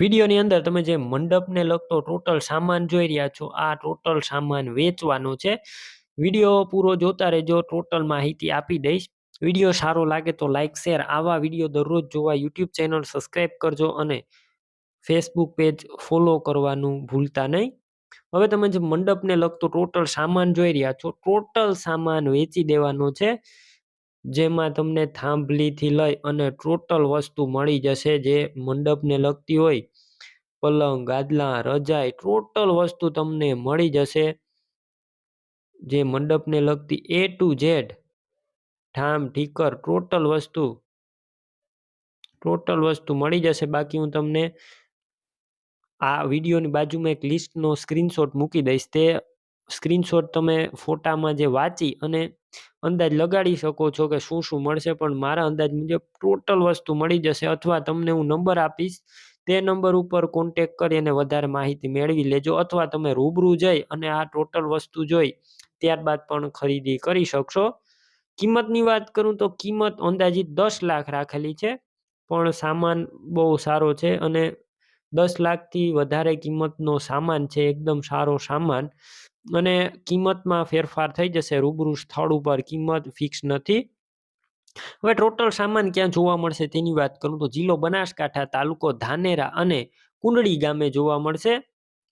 વિડીયોની અંદર તમે જે મંડપને લગતો ટોટલ સામાન જોઈ રહ્યા છો, આ ટોટલ સામાન વેચવાનો છે. વીડિયો પૂરો જોતા રહેજો ટોટલ માહિતી આપી દઈશ. વીડિયો સારો લાગે તો લાઇક શેર આવા વીડિયો દરરોજ જોવા યુટ્યુબ ચેનલ સબસ્ક્રાઈબ કરજો અને ફેસબુક પેજ ફોલો કરવાનું ભૂલતા નહીં. હવે તમે જે મંડપને લગતો ટોટલ સામાન જોઈ રહ્યા છો ટોટલ સામાન વેચી દેવાનો છે. જેમાં તમને થાંભલીથી લઈ અને ટોટલ વસ્તુ મળી જશે જે મંડપને લગતી હોય. પલંગ, ગાદલા, રજાઈ, ટોટલ વસ્તુ તમને મળી જશે જે મંડપને લગતી એ ટુ ઝેડ ઠામ ઠીકર ટોટલ વસ્તુ. ટોટલ વસ્તુ મળી જશે. બાકી હું તમને આ વિડીયોની બાજુમાં એક લિસ્ટનો સ્ક્રીનશોટ મૂકી દઈશ. તે સ્ક્રીનશોટ તમે ફોટામાં જે વાંચી અને અંદાજ લગાડી શકો છો કે શું શું મળશે, પણ મારા અંદાજ મુજબ ટોટલ વસ્તુ મળી જશે અથવા તમને હું નંબર આપીશ, તે નંબર ઉપર કોન્ટેક કરી અને વધારે માહિતી મેળવી લેજો અથવા તમે રૂબરૂ જઈ અને આ ટોટલ વસ્તુ જોઈ ત્યારબાદ પણ ખરીદી કરી શકશો. કિંમતની વાત કરું તો કિંમત અંદાજિત દસ લાખ રાખેલી છે, પણ સામાન બહુ સારો છે અને દસ લાખથી વધારે કિંમતનો સામાન છે, એકદમ સારો સામાન. અને કિંમતમાં ફેરફાર થઈ જશે. રૂબરૂ સ્થળ ઉપર કિંમત ફિક્સ નથી. હવે ટોટલ સામાન ક્યાં જોવા મળશે તેની વાત કરું તો જિલ્લો બનાસકાંઠા તાલુકો ધાનેરા અને કુંડળી ગામે જોવા મળશે.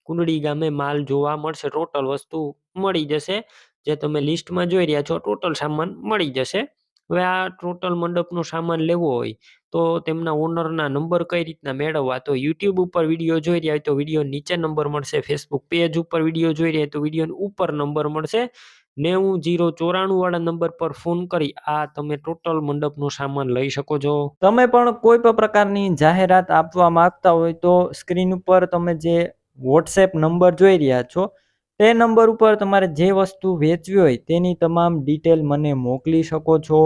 કુંડળી ગામે માલ જોવા મળશે. ટોટલ વસ્તુ મળી જશે. જે તમે લિસ્ટમાં જોઈ રહ્યા છો ટોટલ સામાન મળી જશે. હવે આ ટોટલ મંડપનો સામાન લેવો હોય તો તેમના ઓનરના નંબર કઈ રીતના મેળવવા? તો યુટ્યુબ ઉપર વીડિયો જોઈ રહ્યા હોય તો વીડિયો નીચે નંબર મળશે. ફેસબુક પેજ ઉપર વીડિયો જોઈ રહ્યા તો વીડિયો ઉપર નંબર મળશે. નેવું જીરો ચોરાણું વાળા નંબર પર ફોન કરી આ તમે ટોટલ મંડપનો સામાન લઈ શકો છો. તમે પણ કોઈ પણ પ્રકારની જાહેરાત આપવા માંગતા હોય તો સ્ક્રીન ઉપર તમે જે વોટ્સએપ નંબર જોઈ રહ્યા છો, તે નંબર ઉપર તમારે જે વસ્તુ વેચવી હોય તેની તમામ ડિટેલ મને મોકલી શકો છો.